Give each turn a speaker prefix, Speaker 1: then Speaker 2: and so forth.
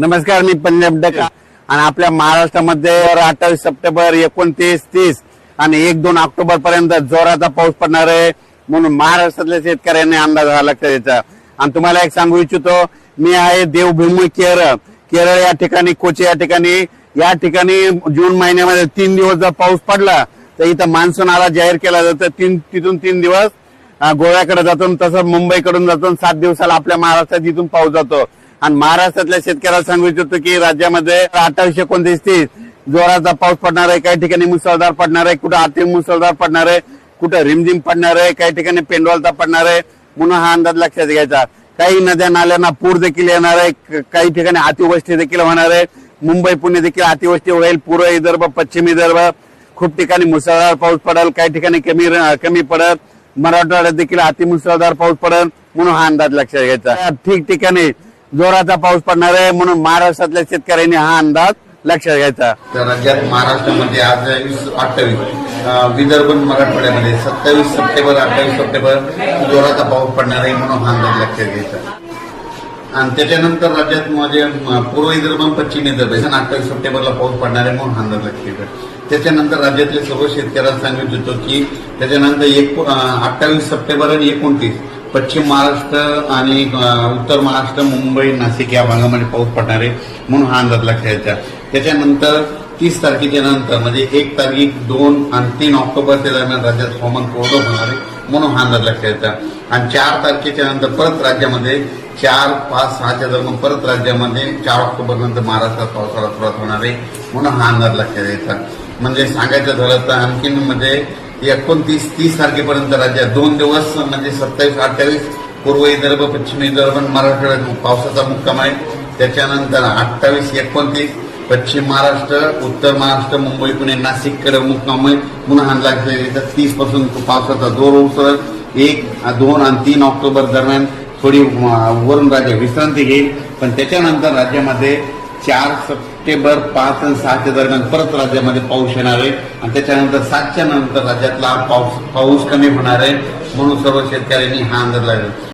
Speaker 1: नमस्कार मी पंजाब डका. आणि आपल्या महाराष्ट्रामध्ये अठ्ठावीस सप्टेंबर एकोणतीस तीस आणि एक दोन ऑक्टोबर पर्यंत जोराचा पाऊस पडणार आहे म्हणून महाराष्ट्रातल्या शेतकऱ्यांनी अंदाज हा लक्षात द्यायचा आणि तुम्हाला एक सांगू इच्छितो मी आहे देवभूमी केरळ. केरळ या ठिकाणी कोची या ठिकाणी. या ठिकाणी जून महिन्यामध्ये तीन दिवस जर पाऊस पडला तर इथं मान्सून आला जाहीर केला जातं. तीन तिथून तीन दिवस गोव्याकडे जातो आणि तसं मुंबईकडून जातो आणि सात दिवसाला आपल्या महाराष्ट्रात इथून पाऊस जातो. आणि महाराष्ट्रातल्या शेतकऱ्याला सांगू इच्छितो की राज्यामध्ये अठराशे एकोणतीस तीस जोराचा पाऊस पडणार आहे काही ठिकाणी मुसळधार पडणार आहे कुठं अति मुसळधार पडणार आहे कुठं रिमझिम पडणार आहे काही ठिकाणी पेंडवालता पडणार आहे म्हणून हा अंदाज लक्षात घ्यायचा. काही नद्या नाल्यांना पूर देखील येणार आहे काही ठिकाणी अतिवृष्टी देखील होणार आहे. मुंबई पुणे देखील अतिवृष्टी होईल पूर्व विदर्भ पश्चिम विदर्भ खूप ठिकाणी मुसळधार पाऊस पडेल काही ठिकाणी कमी कमी पडत मराठवाड्यात देखील अतिमुसळधार पाऊस पडेल म्हणून हा अंदाज लक्षात घ्यायचा. ठिकठिकाणी जोराचा पाऊस पडणार आहे म्हणून महाराष्ट्रातल्या शेतकऱ्यांनी हा अंदाज लक्षात घ्यायचा.
Speaker 2: तर राज्यात महाराष्ट्रामध्ये आज वीस अठ्ठावीस विदर्भ मराठवाड्यामध्ये सत्तावीस सप्टेंबर अठ्ठावीस सप्टेंबर जोराचा पाऊस पडणार आहे म्हणून हा अंदाज लक्षात घ्यायचा. आणि त्याच्यानंतर राज्यात म्हणजे पूर्व विदर्भ पश्चिम विदर्भ हे अठ्ठावीस सप्टेंबरला पाऊस पडणार आहे म्हणून हा अंदाज लक्षात घ्यायचा. त्याच्यानंतर राज्यातले सर्व शेतकऱ्यांना सांगितलं होतो की त्याच्यानंतर एक अठ्ठावीस सप्टेंबर आणि एकोणतीस पश्चिम महाराष्ट्र आणि उत्तर महाराष्ट्र मुंबई नाशिक या भागामध्ये पाऊस पडणार आहे म्हणून हा अंदाज लक्षात घ्यायचा त्याच्यानंतर तीस तारखेच्या नंतर म्हणजे एक तारीख दोन आणि तीन ऑक्टोबरच्या दरम्यान राज्यात हवामान कोरडं होणार आहे म्हणून हा अंदाज लक्षात घ्यायचा आणि चार तारखेच्या नंतर परत राज्यामध्ये चार पाच सहाच्या दरम्यान परत राज्यामध्ये चार ऑक्टोबर नंतर महाराष्ट्रात पावसाळा सुरुवात होणार आहे म्हणून हा अंदाज लक्षात यायचा म्हणजे सांगायचं झालं तर आणखीन म्हणजे एकोणतीस तीस तारखेपर्यंत राज्यात दोन दिवस म्हणजे सत्तावीस अठ्ठावीस पूर्व विदर्भ पश्चिम विदर्भ महाराष्ट्रात पावसाचा मुक्काम आहे. त्याच्यानंतर अठ्ठावीस एकोणतीस पश्चिम महाराष्ट्र उत्तर महाराष्ट्र मुंबई पुणे नाशिककडे मुक्काम आहे. पुन्हा लागले तीसपासून पावसाचा जोर उसळ एक दोन आणि तीन ऑक्टोबर दरम्यान थोडी वरून राज्य विश्रांती घेईल. पण त्याच्यानंतर राज्यामध्ये चार सप्टेंबर पाच आणि सहाच्या दरम्यान परत राज्यामध्ये पाऊस येणार आहे. आणि त्याच्यानंतर सातच्या नंतर राज्यातला पाऊस पाऊस कमी होणार आहे. म्हणून सर्व शेतकऱ्यांनी हा अंदाज लागला